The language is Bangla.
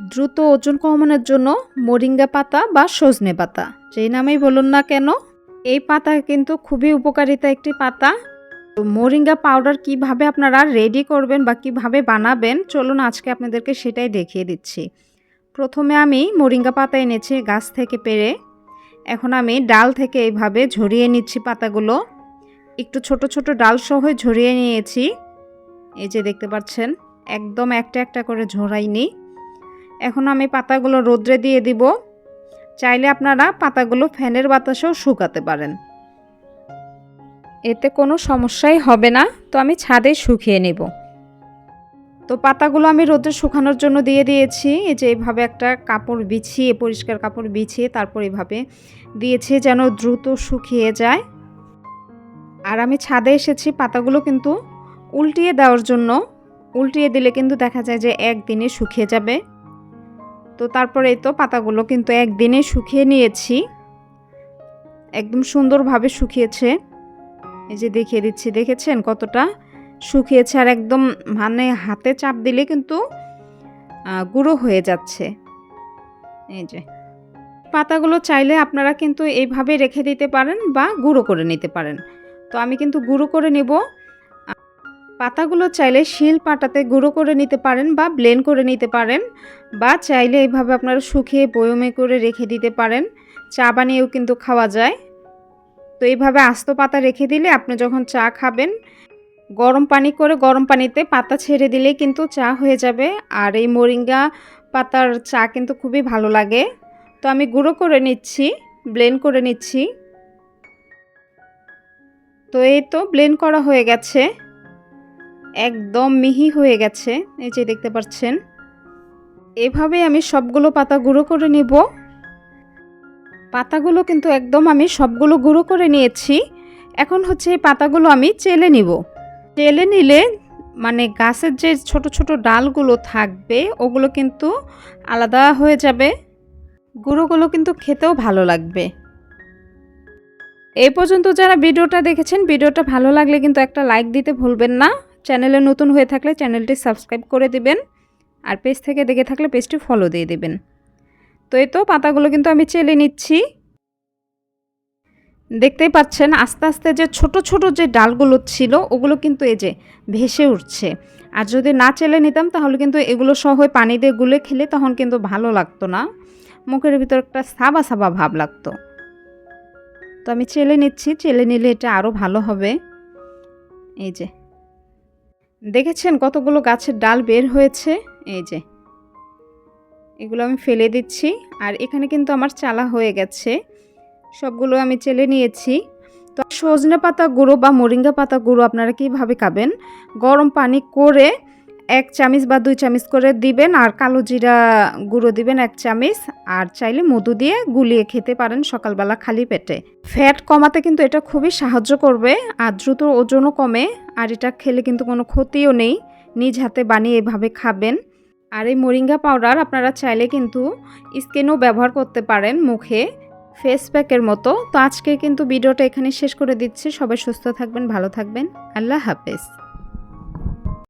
দ্রুত ওজন কমানোর জন্য মোরিঙ্গা পাতা বা সজনে পাতা, যেই নামেই বলুন না কেন, এই পাতা কিন্তু খুবই উপকারিতা একটি পাতা। তো মোরিঙ্গা পাউডার কীভাবে আপনারা রেডি করবেন বা কীভাবে বানাবেন, চলুন আজকে আপনাদেরকে সেটাই দেখিয়ে দিচ্ছি। প্রথমে আমি মোরিঙ্গা পাতা এনেছি গাছ থেকে পেরে। এখন আমি ডাল থেকে এইভাবে ঝরিয়ে নিচ্ছি পাতাগুলো। একটু ছোট ছোট ডাল সহ ঝরিয়ে নিয়েছি। এই যে দেখতে পাচ্ছেন, একদম একটা একটা করে ঝরাইনি। এখন আমি পাতাগুলো রোদ্রে দিয়ে দিব। চাইলে আপনারা পাতাগুলো ফ্যানের বাতাসেও শুকাতে পারেন। এতে কোনো সমস্যাই হবে না, তো আমি ছাদে শুকিয়ে নেব। তো পাতাগুলো আমি রোদে শুকানোর জন্য দিয়ে দিয়েছি। এই যে এইভাবে একটা কাপড় বিছিয়ে, পরিষ্কার কাপড় বিছিয়ে তারপর এইভাবে দিয়েছি যেন দ্রুত শুকিয়ে যায়। আর আমি ছাদে এসেছি পাতাগুলো কিন্তু উল্টিয়ে দেওয়ার জন্য। উল্টিয়ে দিলে কিন্তু দেখা যায় যে একদিনে শুকিয়ে যাবে। তো তারপরে তো পাতাগুলো কিন্তু একদিনে শুকিয়ে নিয়েছি। একদম সুন্দরভাবে শুকিয়েছে। এই যে দেখিয়ে দিচ্ছি, দেখেছেন কতটা? শুকিয়েছে আর একদম মানে হাতে চাপ দিলে কিন্তু গুঁড়ো হয়ে যাচ্ছে। এই যে। পাতাগুলো চাইলে আপনারা কিন্তু এইভাবে রেখে দিতে পারেন বা গুঁড়ো করে নিতে পারেন। তো আমি কিন্তু গুঁড়ো করে নেব। পাতাগুলো চাইলে শিল পাটাতে গুঁড়ো করে নিতে পারেন বা ব্লেন্ড করে নিতে পারেন, বা চাইলে এইভাবে আপনারা শুকিয়ে বয়মে করে রেখে দিতে পারেন। চা বানিয়েও কিন্তু খাওয়া যায়। তো এইভাবে আস্ত পাতা রেখে দিলে আপনি যখন চা খাবেন, গরম পানি করে গরম পানিতে পাতা ছেড়ে দিলেই কিন্তু চা হয়ে যাবে। আর এই মোরিঙ্গা পাতার চা কিন্তু খুবই ভালো লাগে। তো আমি গুঁড়ো করে নিচ্ছি, ব্লেন্ড করে নিচ্ছি। তো এই তো ব্লেন্ড করা হয়ে গেছে। একদম মিহি হয়ে গেছে, এই যে দেখতে পাচ্ছেন। এভাবে আমি সবগুলো পাতা গুঁড়ো করে নিব। পাতাগুলো কিন্তু একদম আমি সবগুলো গুঁড়ো করে নিয়েছি। এখন হচ্ছে এই পাতাগুলো আমি চেলে নিব। চেলে নিলে মানে গাছের যে ছোট ছোট ডালগুলো থাকবে, ওগুলো কিন্তু আলাদা হয়ে যাবে। গুঁড়োগুলো কিন্তু খেতেও ভালো লাগবে। এই পর্যন্ত যারা ভিডিওটা দেখেছেন, ভিডিওটা ভালো লাগলে কিন্তু একটা লাইক দিতে ভুলবেন না। চ্যানেলে নতুন হয়ে থাকলে চ্যানেলটি সাবস্ক্রাইব করে দিবেন আর পেজ থেকে দেখে থাকলে পেজটি ফলো দিয়ে দিবেন। তো এই তো পাতাগুলো কিন্তু আমি চেলে নিচ্ছি। দেখতেই পাচ্ছেন আস্তে আস্তে যে ছোট ছোট যে ডালগুলো ছিল, ওগুলো কিন্তু এই যে ভেসে উঠছে। আর যদি না চেলে নিতাম, তাহলে কিন্তু এগুলো সহ পানি দিয়ে গুলে খেলে তখন কিন্তু ভালো লাগতো না। মুখের ভিতর একটা সাবা সাবা ভাব লাগতো। তো আমি চেলে নিচ্ছি, চেলে নিলে এটা আরও ভালো হবে। এই যে দেখেছেন কতগুলো গাছের ডাল বের হয়েছে? এই যে। এগুলো আমি ফেলে দিচ্ছি, আর এখানে কিন্তু আমার চালা হয়ে গেছে। সবগুলো আমি চেলে নিয়েছি। তো সজনে পাতা গুঁড়ো বা মরিঙ্গা পাতা গুঁড়ো আপনারা কীভাবে খাবেন? গরম পানি করে এক চামিচ বা দুই চামিচ করে দিবেন আর কালো জিরা গুঁড়ো দিবেন এক চামিচ। আর চাইলে মধু দিয়ে গুলিয়ে খেতে পারেন সকালবেলা খালি পেটে। ফ্যাট কমাতে কিন্তু এটা খুবই সাহায্য করবে আর দ্রুত ওজনও কমে আর এটা খেলে কিন্তু কোনো ক্ষতিও নেই। নিজ হাতে বানিয়ে এভাবে খাবেন। আর এই মোরিঙ্গা পাউডার আপনারা চাইলে কিন্তু স্কিনও ব্যবহার করতে পারেন মুখে ফেস প্যাকের মতো। তো আজকে কিন্তু ভিডিওটা এখানে শেষ করে দিচ্ছি। সবাই সুস্থ থাকবেন, ভালো থাকবেন। আল্লাহ হাফেজ।